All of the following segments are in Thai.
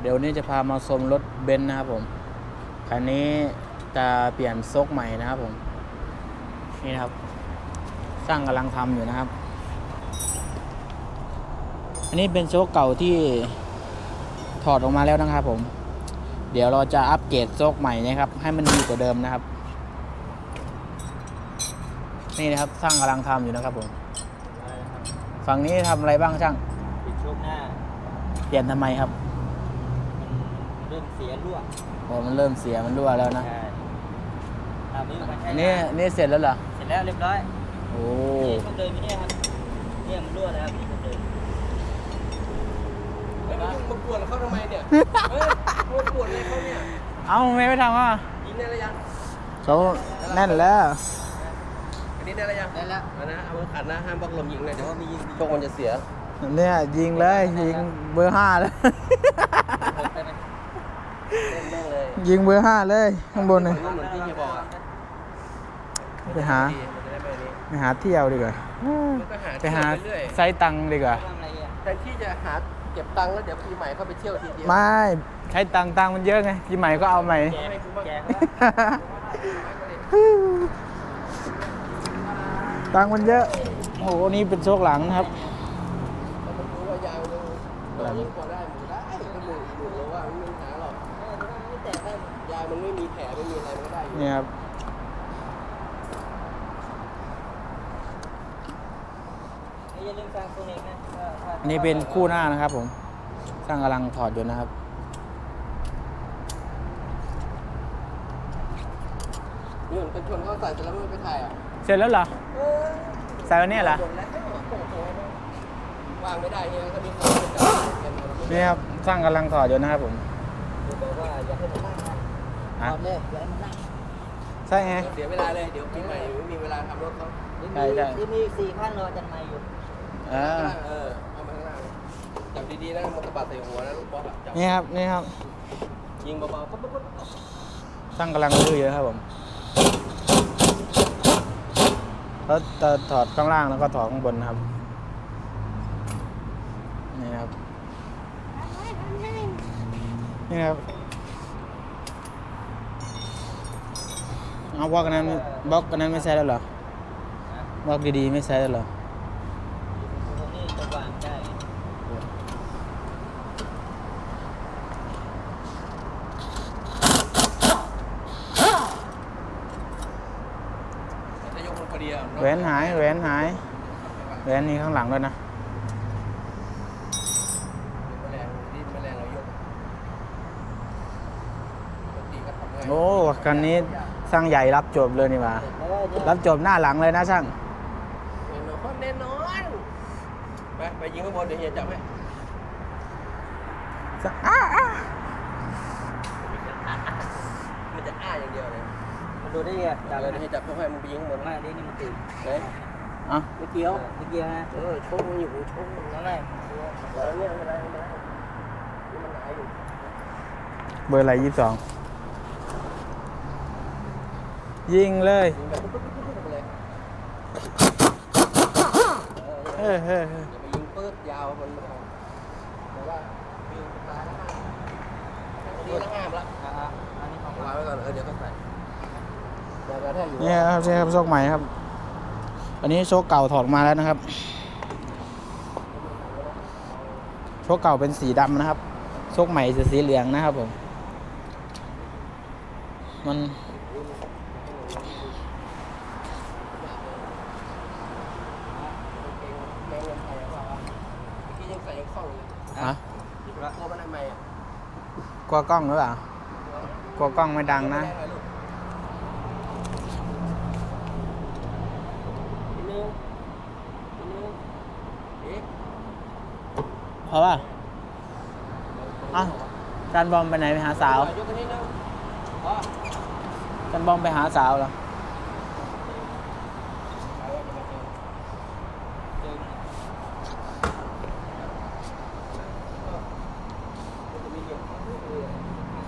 เดี๋ยวนี้จะพามาชมรถเบนซ์นะครับผม คันนี้จะเปลี่ยนโซกใหม่นะครับผม นี่นะครับ สร้างกำลังทำอยู่นะครับ อันนี้เป็นโชคเก่าที่ถอดออกมาแล้วนะครับผม เดี๋ยวเราจะอัปเกรดโชคใหม่นะครับ ให้มันดีกว่าเดิมนะครับ นี่นะครับ สร้างกำลังทำอยู่นะครับผม ฝั่งนี้ทำอะไรบ้างช่าง ปิดโชคหน้า เปลี่ยนทำไมครับมัน เริ่มเสียรั่วโอ้มันเริ่มเสียมันรั่วแล้วนะใช่ตามนี้มาใช้อันนี้นี่เสร็จแล้วเหรอ เสร็จแล้วเรียบร้อยโอ้นี่คนเดินไม่ได้ครับเนี่ยมันรั่วแล้วครับนี่คนเดินแล้วมึงมาปวดเขาทำไมเนี่ยเฮ้ยมาปวดอะไรเขาเนี่ยเอาไม่ไปทำอะยิงได้ระยังเขาแน่นแล้ว อันนี้ได้ระยังได้แล้วเอานะเอามือขัดนะห้ามบล็อกลมยิงเลยเดี๋เดี๋ยยววมียิงมีโชคมันจะเสียเนี่ยยิงเลยยิงเบอร์ห้าเลยหกได้ไหมเล่นแม่งเล ยยิงเบอร์ห้าเลยข้างบนเลยมันเหมือนที่เฮียบอกอะไปหาดีมันจะได้ไปนี้ไปหาเที่ยวดีกว่ามันก็หาไปหาเที่ยวเรื่อยไซต์ตังค์ดีกว่าทำอะไรอะแทนที่จะหาเก็บตังค์แล้วเดี๋ยวปีใหม่เข้าไปเที่ยวทีเดียวไม่ใช้ตังค์ตังค์มันเยอะไงปีใหม่ก็เอาใหม่แจกแจกเขาตังค์มันเยอะ โอ้โหนี่เป็นโชคหลังนะครับแล้วมันรู้ว่ายาวเลยเรายังพอได้ มันไม่มีแผลไม่มีอะไรมันก็ได้อยู่นี่ครับ อย่าลืมฟังตัวเองนะถ้าถ้าอันนี้เป็นคู่หน้านะครับผม สร้างกำลังถอดอยู่นะครับ นี่เหมือนกันชวนเขาใส่เสร็จแล้วไม่ไปถ่ายอะเสร็จแล้วเหรอ ใส่วันนี้เหรอหมดแล้ววางไม่ได้เนี่ยก็มีคนจับกันหมดเลยนี่ครับ สร้างกำลังถอดอยู่นะครับผม บอกว่าอย่าให้มันนั่ง นะอะตอนแรกอย่าให้มันนั่งใช่ไง เสียเวลาเลย เดี๋ยวปีใหม่ไม่มีเวลาทำรถเขาเดี๋ยวใช่ใช่มีเดี๋ยวมีสี่ขั้นรอจันไม่อยู่เออเออเอามาข้างล่างจับดีๆนะมันกระบาดใส่หัวนะลูกบอลอะจับนี่ครับนี่ครับยิงเบาๆปุ๊บปุ๊บปุ๊บสร้างกำลังดื้อเยอะครับผมแล้วจะถอดข้างล่างแล้วก็ถอดข้างบนนะครับนี่ครับนี่ครับ เอาบล็อกอันนั้นบล็อกอันนั้นไม่ใช้แล้วเหรอบล็อกดีๆไม่ใช้แล้วเหรอตรงนี้จะวางได้จะยกมันพอดีอะแหวนหายแหวนหายแหวนนี่ข้างหลังด้วยนะแมลงดิ้นแมลงเรายกปกติก็ทำง่ายโอ้คันนี้ สร้างใหญ่รับจบเลยนี่หว่ารับจบหน้าหลังเลยนะช่างแน่นอนแน่นอนไปไปยิงข้างบนเดี๋ยวเฮียจับให้อ้าอ้ามันจะอ้าอย่างเดียวเลยมันดูได้ไงจับเลเลยเดี๋ยวเฮียจับเข้าให้มันไปยิงข้างบนมาดินี่มันติดไหนอะไม่เกี่ยวไม่เกี่ยวนะเออชคมันอยู่ชคมันนั่นแหละแล้วเนี่ยไม่เป็นไรไม่เป็นไรมันหนาอยู่เบอร์อะไรยี่สิบสอง ยิงเลยยิงแบบปุ๊บปุ๊บปุ๊บปุ๊บไปเลย เฮ้ยเฮ้ยเฮ้ยอย่าไปยิงปื๊ดยาวมันไม่เอาแต่ว่ายิงตายแล้วห้ามนี่แล้วห้ามละอ่าอันนี้ของวาไว้ก่อนเออเดี๋ยวก็ใส่เดี๋ยวกระแทกอยู่เนี่ยครับใช่ครับโชคใหม่ครับ อันนี้โชคเก่าถอดออกมาแล้วนะครับ โชคเก่าเป็นสีดำนะครับ โชคใหม่จะสีเหลืองนะครับผม มัน แมงวันไทยอะว่าเมื่อกี้ ยังใส่ยังคล่องอยู่อะตัวมันทำไมอะกลัวกล้องหรือเปล่ากลัวกล้องไม่ดังนะนิดนึงนิดนึงเอ๊ะเพราะว่าอะจานบอมไปไหนไปหาสาวยกไปนิดนึงพอจานบอมไปหาสาวเหรอ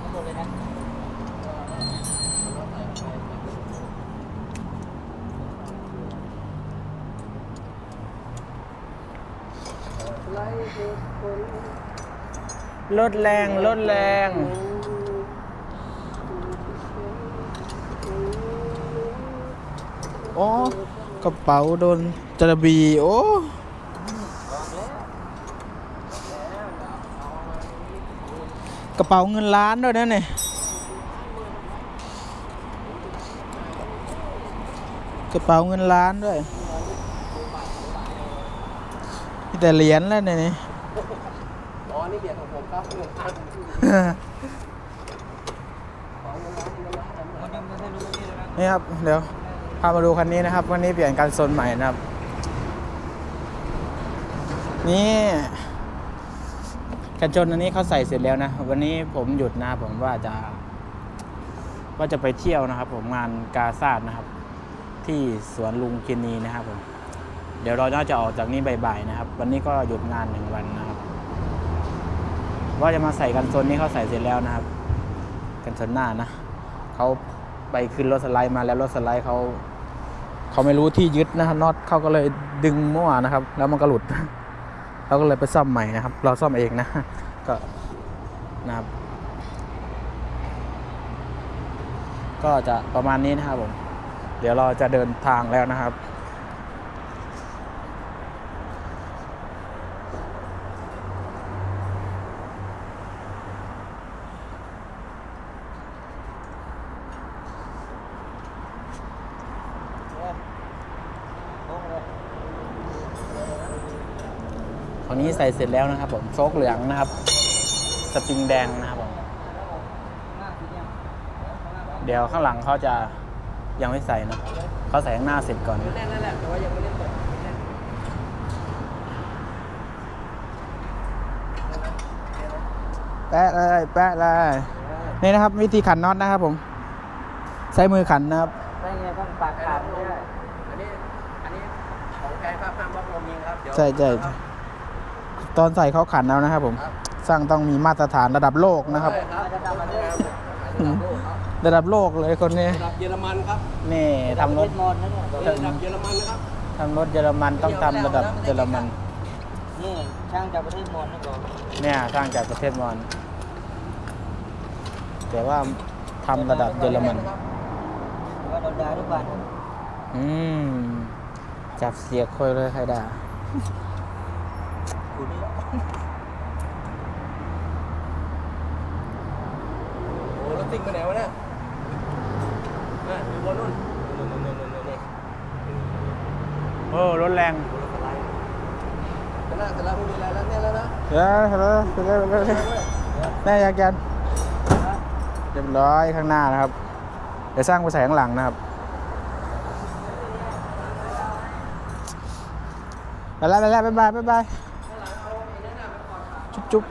ทั้งหมดเลยนะ ไล่เหตุผลรถแรงรถแรง โอ้กระเป๋าโดนจระบีโอ้กระเป๋าเงินล้านด้วยนะเนี่ยกระเป๋าเงินล้านด้วยมี แต่เหรียญแล้วเนี่ยนี่อ๋อนี่เบียดของผมครับเงินพันของเงินล้านเงินล้านมันยังไม่รู้นี่เลยนะนี่ครับ เดี๋ยวพามาดูคันนี้นะครับ วันนี้เปลี่ยนการโซนใหม่นะครับ นี่กันชนอันนี้เขาใส่เสร็จแล้วนะ วันนี้ผมหยุดนะผมว่าจะว่าจะไปเที่ยวนะครับ ผมงานกาซาดนะครับ ที่สวนลุงกินีนะครับผมเดี๋ยวเราน่าจะออกจากนี้บ่ายๆนะครับ วันนี้ก็หยุดงานหนึ่งวันนะครับ ว่าจะมาใส่กันชนนี้เขาใส่เสร็จแล้วนะครับ กันชนหน้านะเขาไปขึ้นรถสไลด์มาแล้วรถสไลด์เขาเขาไม่รู้ที่ยึดนะครับน็อตเขาก็เลยดึงมั่วนะครับ แล้วมันก็หลุดเขาก็เลยไปซ่อมใหม่นะครับ เราซ่อมเองนะก็นะครับ ก็จะประมาณนี้นะครับผม เดี๋ยวเราจะเดินทางแล้วนะครับ นนี้ใส่เสร็จแล้วนะครับผมโชคเหลืองนะครับ สปริงแดงนะครับผมหน้าสีเนี่ยเดี๋ยวข้างหลังเขาจะยังไม่ใส่นะเขาใส่ข้างหน้าเสร็จก่อนแน่นนั่นแหละแต่ว่ายังไม่ได้เปิดแน่นแปะเลยแปะเลยนี่นะครับ วิธีขันน็อตนะครับผม ใช้มือขันนะครับได้ไงต้องปากขาดไม่ได้อันนี้อันนี้ของแพงครับห้ามบล็อกลมยิงครับเดี๋ยวใช่ใช่ใช่ ตอนใส่เขาขันแล้วนะครับ ผมครับสร้างต้องมีมาตรฐานระดับโลกนะครับใช่ครับระดับโลกครับ ระดับโลกเลยคนนี้ระดับเยอรมันครับนี่ทำรถมอนนะเนี่ยระดับเยอรมันนะครับทำรถเยอรมันต้องทำระดับเยอรมันนี่ช่างจากประเทศมอนนะบอกเนี่ยสร้างจากประเทศมอญแต่ว่าทำระดับเยอรมันว่าเราได้ทุกวันอืมจับเสียคอยเลยใครด่าคุณนี่ โอ้รถ ติ่งไปไหนวะเนี่ยน่ะอยู่บนนู่นนู่นนู่นนู่นนู่นนี่โอ้รถแรงรถสไลด์จะน่าจะรับไม่มีอะไรแล้วเนี่ยแล้วนะเดี๋ยวเดี๋ยวเดี๋ยวเดี๋ยวเดี๋ยวแน่ยังกันเรียบร้อยข้างหน้านะครับ เดี๋ยวสร้างไปใส่ข้างหลังนะครับไปแล้วไปแล้วบ๊ายบายบ๊ายบายจุ๊บจุ๊บ